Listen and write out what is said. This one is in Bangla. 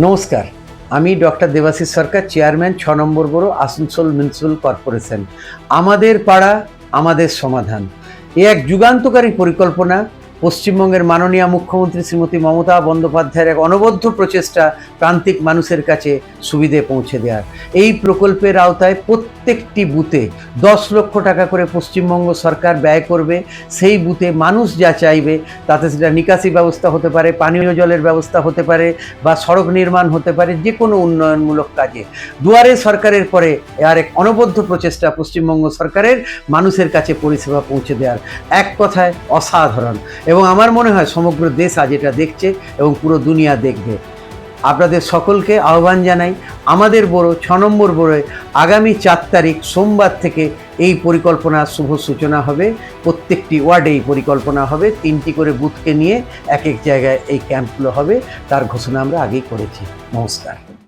নমস্কার, আমি ডক্টর দেবাশিস সরকার, চেয়ারম্যান, ছ নম্বর বড় আসানসোল মিউনিসিপ্যাল কর্পোরেশন। আমাদের পাড়া, আমাদের সমাধান। এ এক যুগান্তকারী পরিকল্পনা পশ্চিমবঙ্গের মাননীয় মুখ্যমন্ত্রী শ্রীমতী মমতা বন্দ্যোপাধ্যায়ের এক অনবদ্য প্রচেষ্টা প্রান্তিক মানুষের কাছে সুবিধে পৌঁছে দেওয়ার। এই প্রকল্পের আওতায় প্রত্যেকটি বুথে দশ লক্ষ টাকা করে পশ্চিমবঙ্গ সরকার ব্যয় করবে। সেই বুথে মানুষ যা চাইবে, তাতে সেটা নিকাশি ব্যবস্থা হতে পারে, পানীয় জলের ব্যবস্থা হতে পারে বা সড়ক নির্মাণ হতে পারে, যে কোনো উন্নয়নমূলক কাজে। দুয়ারে সরকারের পরে আর এক অনবদ্য প্রচেষ্টা পশ্চিমবঙ্গ সরকারের মানুষের কাছে পরিষেবা পৌঁছে দেওয়ার। এক কথায় অসাধারণ। এবং আমার মনে হয় সমগ্র দেশ আজ এটা দেখছে এবং পুরো দুনিয়া দেখবে। আপনাদের সকলকে আহ্বান জানাই, আমাদের বড়, ছ নম্বর বড়োয় আগামী চার তারিখ সোমবার থেকে এই পরিকল্পনার শুভ সূচনা হবে। প্রত্যেকটি ওয়ার্ডে এই পরিকল্পনা হবে। তিনটি করে বুথকে নিয়ে এক এক জায়গায় এই ক্যাম্পগুলো হবে। তার ঘোষণা আমরা আগেই করেছি। নমস্কার।